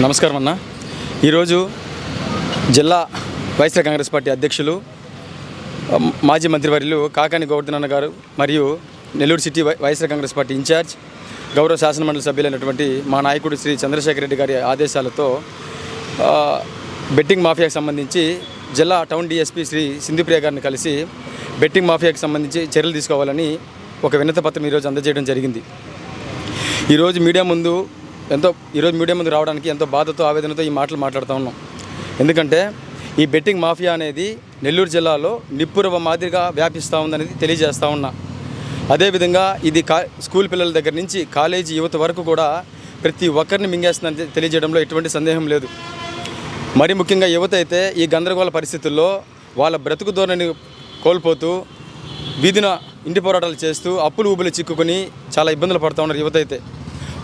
నమస్కారం అన్న. ఈరోజు జిల్లా వైఎస్ఆర్ కాంగ్రెస్ పార్టీ అధ్యక్షులు మాజీ మంత్రివర్యులు కాకాని గోవర్ధన్ అన్న గారు మరియు Nellore city Y- YSR Congress party incharge గౌరవ శాసనమండలి సభ్యులైనటువంటి మా నాయకుడు శ్రీ చంద్రశేఖర్ రెడ్డి గారి ఆదేశాలతో బెట్టింగ్ మాఫియాకి సంబంధించి జిల్లా టౌన్ డీఎస్పీ శ్రీ సింధుప్రియ గారిని కలిసి బెట్టింగ్ మాఫియాకి సంబంధించి చర్యలు తీసుకోవాలని ఒక వినతపత్రం ఈరోజు అందజేయడం జరిగింది. ఈరోజు మీడియా ముందు ఎంతో ఈరోజు మీడియా ముందు రావడానికి ఎంతో బాధతో ఆవేదనతో ఈ మాటలు మాట్లాడుతూ ఉన్నాం. ఎందుకంటే ఈ బెట్టింగ్ మాఫియా అనేది నెల్లూరు జిల్లాలో నిప్పురవ మాదిరిగా వ్యాపిస్తూ ఉందనేది తెలియజేస్తూ ఉన్నా. అదేవిధంగా ఇది కా స్కూల్ పిల్లల దగ్గర నుంచి కాలేజీ యువత వరకు కూడా ప్రతి ఒక్కరిని మింగేస్తుందని తెలియజేయడంలో ఎటువంటి సందేహం లేదు. మరి ముఖ్యంగా యువత అయితే ఈ గందరగోళ పరిస్థితుల్లో వాళ్ళ బ్రతుకు ధోరణిని కోల్పోతూ వీధిన ఇంటి పోరాటాలు చేస్తూ అప్పులు ఊబులు చిక్కుకొని చాలా ఇబ్బందులు పడుతూ ఉన్నారు యువత అయితే.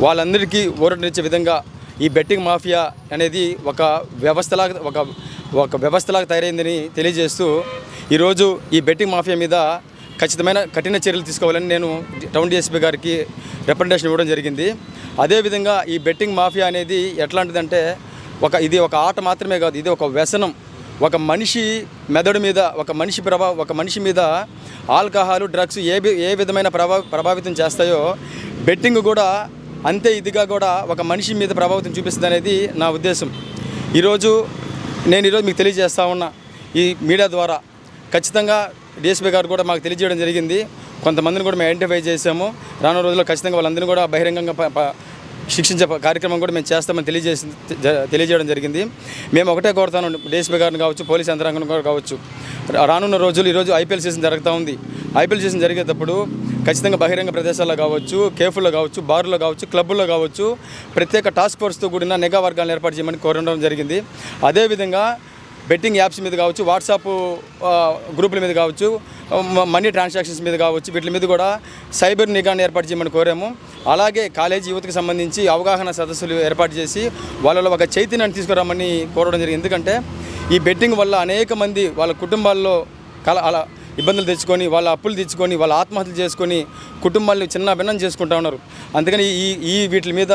వాళ్ళందరికీ ఊరటనిచ్చే విధంగా ఈ బెట్టింగ్ మాఫియా అనేది ఒక వ్యవస్థలాగా ఒక ఒక వ్యవస్థలాగా తయారైందని తెలియజేస్తూ ఈరోజు ఈ బెట్టింగ్ మాఫియా మీద ఖచ్చితమైన కఠిన చర్యలు తీసుకోవాలని నేను టౌన్ డిఎస్పీ గారికి రిప్రజెంటేషన్ ఇవ్వడం జరిగింది. అదేవిధంగా ఈ బెట్టింగ్ మాఫియా అనేది ఎట్లాంటిదంటే ఒక ఇది ఒక ఆట మాత్రమే కాదు ఇది ఒక వ్యసనం. ఒక మనిషి మెదడు మీద ఒక మనిషి ప్రభా ఒక మనిషి మీద ఆల్కహాలు డ్రగ్స్ ఏ ఏ విధమైన ప్రభా ప్రభావితం చేస్తాయో బెట్టింగ్ కూడా అంతే ఇదిగా కూడా ఒక మనిషి మీద ప్రభావితం చూపిస్తుంది అనేది నా ఉద్దేశం. ఈరోజు నేను ఈరోజు మీకు తెలియజేస్తా ఉన్నా ఈ మీడియా ద్వారా. ఖచ్చితంగా డిఎస్పీ గారు కూడా మాకు తెలియజేయడం జరిగింది. కొంతమందిని కూడా మేము ఐడెంటిఫై చేసాము రానున్న రోజుల్లో ఖచ్చితంగా వాళ్ళందరినీ కూడా బహిరంగంగా శిక్షించే కార్యక్రమం కూడా మేము చేస్తామని తెలియజేసి జ- తెలియజేయడం జరిగింది. మేము ఒకటే కోరుతాను డిఎస్పీ గారిని కావచ్చు పోలీస్ యంత్రాంగం కూడా కావచ్చు. రానున్న రోజులు ఈరోజు ఐపీఎల్ సీజన్ జరుగుతూ ఉంది. ఐపీఎల్ సీజన్ జరిగేటప్పుడు ఖచ్చితంగా బహిరంగ ప్రదేశాల్లో కావచ్చు కేఫ్లో కావచ్చు బార్లో కావచ్చు క్లబ్బుల్లో కావచ్చు ప్రత్యేక టాస్క్ ఫోర్స్తో కూడిన నిఘా వర్గాలను ఏర్పాటు చేయమని కోరడం జరిగింది. అదేవిధంగా బెట్టింగ్ యాప్స్ మీద కావచ్చు వాట్సాప్ గ్రూపుల మీద కావచ్చు మనీ ట్రాన్సాక్షన్స్ మీద కావచ్చు వీటి మీద కూడా సైబర్ నిఘాను ఏర్పాటు చేయమని కోరాము. అలాగే కాలేజీ యువతకు సంబంధించి అవగాహన సదస్సులు ఏర్పాటు చేసి వాళ్ళలో ఒక చైతన్యాన్ని తీసుకురామని కోరడం జరిగింది. ఎందుకంటే ఈ బెట్టింగ్ వల్ల అనేక మంది వాళ్ళ కుటుంబాల్లో కల అలా ఇబ్బందులు తెచ్చుకొని వాళ్ళ అప్పులు తెచ్చుకొని వాళ్ళ ఆత్మహత్యలు చేసుకొని కుటుంబాలను చిన్న భిన్నం చేసుకుంటా ఉన్నారు. అందుకని ఈ ఈ వీటి మీద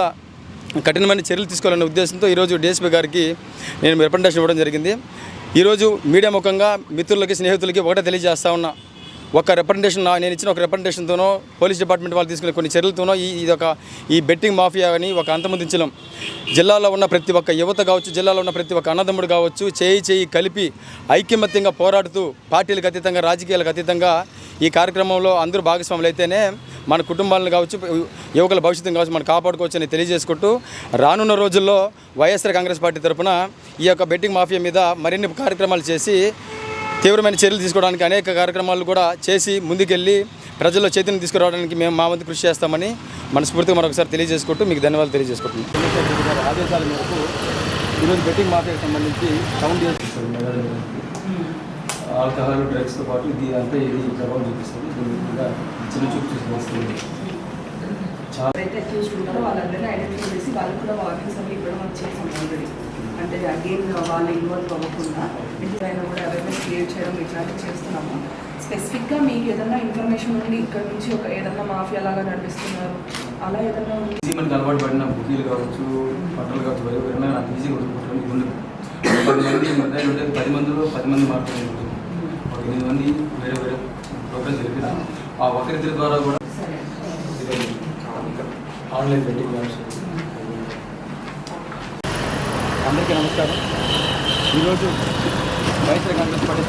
కఠినమైన చర్యలు తీసుకోవాలనే ఉద్దేశంతో ఈరోజు డిఎస్పీ గారికి నేను రిప్రజెంటేషన్ ఇవ్వడం జరిగింది. ఈరోజు మీడియా ముఖంగా మిత్రులకి స్నేహితులకి ఒకటే తెలియజేస్తా ఉన్నా. ఒక రిప్రజెంటేషన్ నా- నేను ఇచ్చిన ఒక రిప్రజెంటేషన్తోనో పోలీస్ డిపార్ట్మెంట్ వాళ్ళు తీసుకునే కొన్ని చర్యలతోనో ఈ ఇది ఒక ఈ బెట్టింగ్ మాఫియా అని ఒక అంతమొందించడం జిల్లాలో ఉన్న ప్రతి ఒక్క యువత కావచ్చు జిల్లాలో ఉన్న ప్రతి ఒక్క అన్నదమ్ముడు కావచ్చు చేయి చేయి కలిపి ఐక్యమత్యంగా పోరాడుతూ పార్టీలకు అతీతంగా రాజకీయాలకు అతీతంగా ఈ కార్యక్రమంలో అందరూ భాగస్వాములు అయితేనే మన కుటుంబాలను కావచ్చు యువకుల భవిష్యత్తును కావచ్చు మనం కాపాడుకోవచ్చు అని తెలియజేసుకుంటూ రానున్న రోజుల్లో వైఎస్ఆర్ కాంగ్రెస్ పార్టీ తరఫున ఈ యొక్క బెట్టింగ్ మాఫియా మీద మరిన్ని కార్యక్రమాలు చేసి తీవ్రమైన చర్యలు తీసుకోవడానికి అనేక కార్యక్రమాలు కూడా చేసి ముందుకెళ్ళి ప్రజల్లో చైతన్యం తీసుకురావడానికి మేము మా వంతు కృషి చేస్తామని మనస్ఫూర్తిగా మరొకసారి తెలియజేసుకుంటూ మీకు ధన్యవాదాలు తెలియజేసుకుంటున్నాం. ఆదేశాల మేరకు ఈరోజు బెట్టింగ్ మాఫియాకి సంబంధించి సౌండ్ ఆల్కహాల్ డ్రగ్స్తో పాటు ఇది అంతా ఇది ప్రభావం చూపిస్తుంది. దీని మీద చిన్న చూపు చూసి వస్తుంది. ఎవరైతే అక్యూజ్డ్ ఉంటారో వాళ్ళందరినీ ఐడెంటిఫై చేసి వాళ్ళకి కూడా వార్నింగ్స్ అవి ఇవ్వడం మనం చేసాం ఆల్రెడీ అంటే అగైన్ వాళ్ళు ఇన్వాల్వ్ అవ్వకుండా ఇంటిపైన కూడా అవేర్నెస్ క్రియేట్ చేయడం ఇట్లాంటివి చేస్తున్నాము. స్పెసిఫిక్గా మీకు ఏదైనా ఇన్ఫర్మేషన్ ఉండి ఇక్కడ నుంచి ఒక ఏదైనా మాఫియా లాగా నడిపిస్తున్నారు అలా ఏదైనా ఉంది మనకి అలవాటు పడిన బుకీలు కావచ్చు బట్టలు కావచ్చు నాకు ఈజీగా ఉండదు పది మంది ఉంటే పది మందిలో పది మంది ఉంటుంది ఒక ఎనిమిది మంది వేరే వేరే ప్రోగ్రామ్స్ జరిపిన ఆ ఒకరిద్దరి ద్వారా కూడా ఆన్లైన్ బెట్టింగ్ యాప్స్ అందరికీ నమస్కారం. ఈరోజు వైఎస్ఆర్ కాంగ్రెస్ పార్టీ